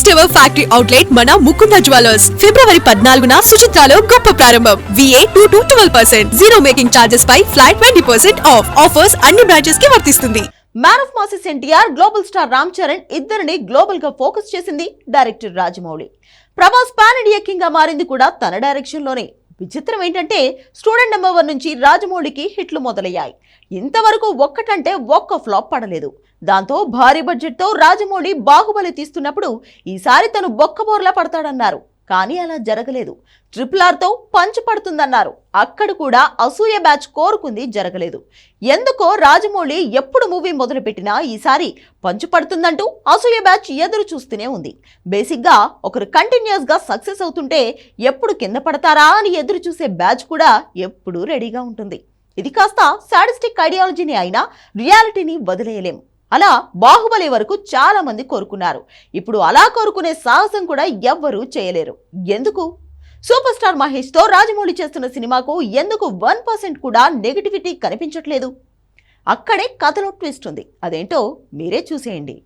First ever factory outlet మన Mukunda jewellers. ఫిబ్రవరి పద్నాలుగున సుచిత్రాలో గొప్ప ప్రారంభం. VA two to twelve percent zero making charges pi flat twenty percent off offers అన్ని బ్రాంచెస్కి వర్తిస్తుంది. Man of masses NTR global star Ram Charan ఇద్దరిని గ్లోబల్గా ఫోకస్ చేసింది director Rajamouli. Prabhas pan India కింగ్గా మారింది కూడా తన డైరెక్షన్లోనే. విచిత్రం ఏంటంటే స్టూడెంట్ నెంబర్ వన్ నుంచి రాజమౌళికి హిట్లు మొదలయ్యాయి. ఇంతవరకు ఒక్కటంటే ఒక్క ఫ్లాప్ పడలేదు. దాంతో భారీ బడ్జెట్తో రాజమౌళి బాహుబలి తీస్తున్నప్పుడు ఈసారి తను బొక్కబోర్లా పడతాడన్నారు. కానీ అలా జరగలేదు. ట్రిపుల్ ఆర్తో పంచ్ పడుతుందన్నారు. అక్కడ కూడా అసూయ బ్యాచ్ కోరుకుంది జరగలేదు. ఎందుకో రాజమౌళి ఎప్పుడు మూవీ మొదలుపెట్టినా ఈసారి పంచు పడుతుందంటూ అసూయ బ్యాచ్ ఎదురు చూస్తూనే ఉంది. బేసిక్గా ఒకరు కంటిన్యూస్గా సక్సెస్ అవుతుంటే ఎప్పుడు కింద పడతారా అని ఎదురు చూసే బ్యాచ్ కూడా ఎప్పుడూ రెడీగా ఉంటుంది. ఇది కాస్త సాడిస్టిక్ ఐడియాలజీని అయినా రియాలిటీని వదిలేయలేం. అలా బాహుబలి వరకు చాలా మంది కోరుకున్నారు. ఇప్పుడు అలా కోరుకునే సాహసం కూడా ఎవ్వరూ చేయలేరు. ఎందుకు? సూపర్ స్టార్ మహేష్తో రాజమౌళి చేస్తున్న సినిమాకు ఎందుకు వన్ పర్సెంట్ కూడా నెగిటివిటీ కనిపించట్లేదు? అక్కడే కథలో ట్విస్ట్ ఉంది. అదేంటో మీరే చూసేయండి.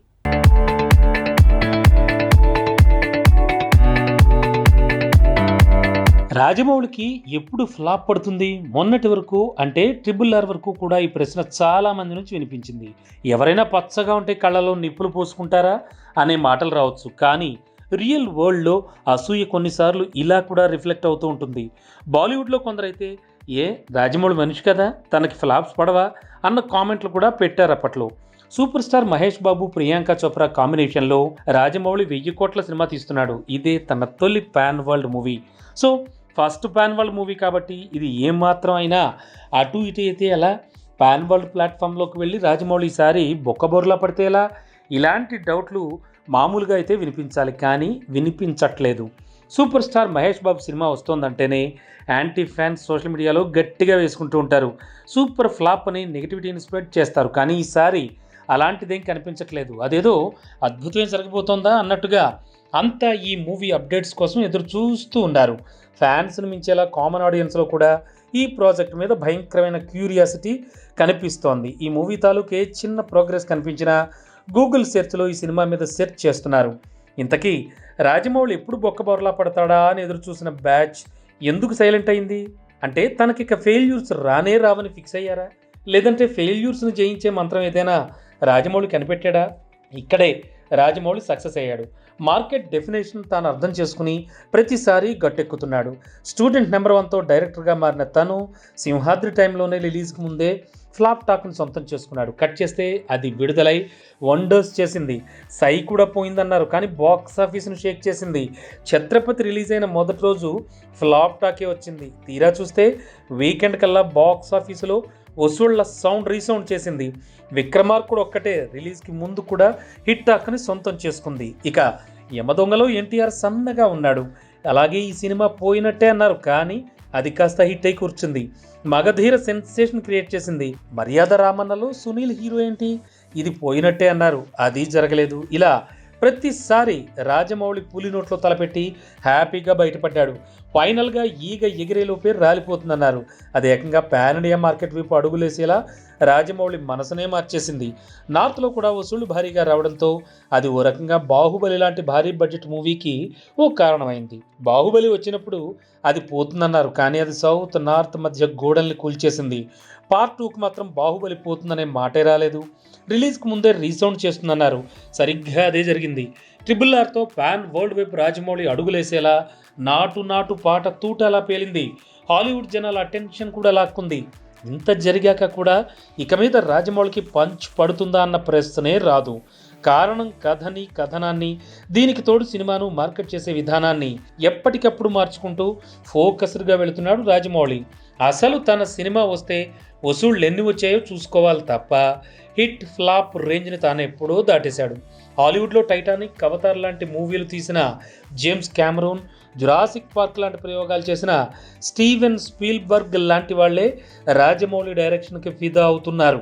రాజమౌళికి ఎప్పుడు ఫ్లాప్ పడుతుంది? మొన్నటి వరకు అంటే ట్రిపుల్ ఆర్ వరకు కూడా ఈ ప్రశ్న చాలా మంది నుంచి వినిపించింది. ఎవరైనా పచ్చగా ఉంటే కళ్ళలో నిప్పులు పోసుకుంటారా? అనే మాటలు రావచ్చు. కానీ రియల్ వరల్డ్లో అసూయ కొన్నిసార్లు ఇలా కూడా రిఫ్లెక్ట్ అవుతూ ఉంటుంది. బాలీవుడ్లో కొందరైతే ఏ రాజమౌళి మనిషి కదా తనకి ఫ్లాప్స్ పడవా? అన్న కామెంట్లు కూడా పెట్టారు అప్పట్లో. సూపర్ స్టార్ మహేష్ బాబు ప్రియాంక చోప్రా కాంబినేషన్లో రాజమౌళి వెయ్యి కోట్ల సినిమా తీస్తున్నాడు. ఇదే తన తొలి pan world movie. So first pan world movie కాబట్టి ఇది ఏమాత్రం అయినా అటు ఇటు అయితే ఎలా? పాన్ వరల్డ్ ప్లాట్ఫామ్లోకి వెళ్ళి రాజమౌళి ఈసారి బొక్కబోర్లా పడితే ఎలా? ఇలాంటి డౌట్లు మామూలుగా అయితే వినిపించాలి కానీ వినిపించట్లేదు. Super star Mahesh Babu cinema వస్తోందంటేనే anti fans social మీడియాలో గట్టిగా వేసుకుంటూ ఉంటారు. సూపర్ ఫ్లాప్ అని నెగిటివిటీని స్ప్రెడ్ చేస్తారు కానీ ఈసారి అలాంటిదేం కనిపించట్లేదు. అదేదో అద్భుతమే జరగబోతోందా అన్నట్టుగా అంతా ఈ మూవీ అప్డేట్స్ కోసం ఎదురు చూస్తూ ఉన్నారు. ఫ్యాన్స్ను మించేలా కామన్ ఆడియన్స్లో కూడా ఈ ప్రాజెక్ట్ మీద భయంకరమైన క్యూరియాసిటీ కనిపిస్తోంది. ఈ మూవీ తాలూకే చిన్న ప్రోగ్రెస్ కనిపించినా గూగుల్ సెర్చ్లో ఈ సినిమా మీద సెర్చ్ చేస్తున్నారు. ఇంతకీ రాజమౌళి ఎప్పుడు బొక్కబొరలా పడతాడా అని ఎదురు చూసిన బ్యాచ్ ఎందుకు సైలెంట్ అయింది? అంటే తనకి ఇక ఫెయిల్యూర్స్ రానే రావని ఫిక్స్ అయ్యారా? లేదంటే ఫెయిల్యూర్స్ని జయించే మంత్రం ఏదైనా రాజమౌళి కనిపెట్టాడా? ఇక్కడే రాజమౌళి సక్సెస్ అయ్యాడు. మార్కెట్ డెఫినేషన్ తాను అర్థం చేసుకుని ప్రతిసారి గట్టెక్కుతున్నాడు. స్టూడెంట్ నెంబర్ వన్తో డైరెక్టర్గా మారిన తను సింహాద్రి టైంలోనే రిలీజ్కి ముందే ఫ్లాప్ టాక్ను సొంతం చేసుకున్నాడు. కట్ చేస్తే అది విడుదలై వండర్స్ చేసింది. సై కూడా పోయిందన్నారు కానీ బాక్స్ ఆఫీస్ను షేక్ చేసింది. ఛత్రపతి రిలీజ్ అయిన మొదటి రోజు ఫ్లాప్ టాకే వచ్చింది. తీరా చూస్తే వీకెండ్ కల్లా బాక్స్ ఆఫీసులో వసూళ్ళ సౌండ్ రీసౌండ్ చేసింది. విక్రమార్కుడు ఒక్కటే రిలీజ్కి ముందు కూడా హిట్ టాక్ని సొంతం చేసుకుంది. ఇక యమదొంగలో ఎన్టీఆర్ సన్నగా ఉన్నాడు. అలాగే ఈ సినిమా పోయినట్టే అన్నారు. కానీ అది కాస్త హిట్ అయి కూర్చుంది. మగధీర సెన్సేషన్ క్రియేట్ చేసింది. మర్యాద రామన్నలో సునీల్ హీరో ఏంటి? ఇది పోయినట్టే అన్నారు. అది జరగలేదు. ఇలా ప్రతిసారి రాజమౌళి పులి నోట్లో తలపెట్టి హ్యాపీగా బయటపడ్డాడు. ఫైనల్గా ఈగ ఎగిరేలోపే రాలిపోతుందన్నారు. అది ఏకంగా పాన్ ఇండియా మార్కెట్ వైపు అడుగులేసేలా రాజమౌళి మనసునే మార్చేసింది. నార్త్లో కూడా వసూళ్ళు భారీగా రావడంతో అది ఓ రకంగా బాహుబలి లాంటి భారీ బడ్జెట్ మూవీకి ఓ కారణమైంది. బాహుబలి వచ్చినప్పుడు అది పోతుందన్నారు కానీ అది సౌత్ నార్త్ మధ్య గోడల్ని కూల్చేసింది. పార్ట్ టూకి మాత్రం బాహుబలి పోతుందనే మాటే రాలేదు. రిలీజ్కి ముందే రీసౌండ్ చేస్తుందన్నారు. సరిగ్గా అదే జరిగింది. ట్రిపుల్ ఆర్తో ఫ్యాన్ వరల్డ్ వైపు రాజమౌళి అడుగులేసేలా నాటు నాటు పాట తూటలా పేలింది. హాలీవుడ్ జనాల అటెన్షన్ కూడా లాక్కుంది. ఇంత జరిగాక కూడా ఇక మీద రాజమౌళికి పంచ్ పడుతుందా అన్న ప్రశ్నే రాదు. కారణం కథని కథనాన్ని దీనికి తోడు సినిమాను మార్కెట్ చేసే విధానాన్ని ఎప్పటికప్పుడు మార్చుకుంటూ ఫోకస్డ్గా వెళుతున్నాడు రాజమౌళి. అసలు తన సినిమా వస్తే వసూళ్ళు ఎన్ని వచ్చాయో చూసుకోవాలి తప్ప హిట్ ఫ్లాప్ రేంజ్ని తాను ఎప్పుడో దాటేశాడు. హాలీవుడ్లో టైటానిక్ అవతార్ లాంటి మూవీలు తీసిన జేమ్స్ క్యామరూన్ జురాసిక్ పార్క్ లాంటి ప్రయోగాలు చేసిన స్టీవెన్ స్పీల్బర్గ్ లాంటి వాళ్ళే రాజమౌళి డైరెక్షన్కి ఫిదా అవుతున్నారు.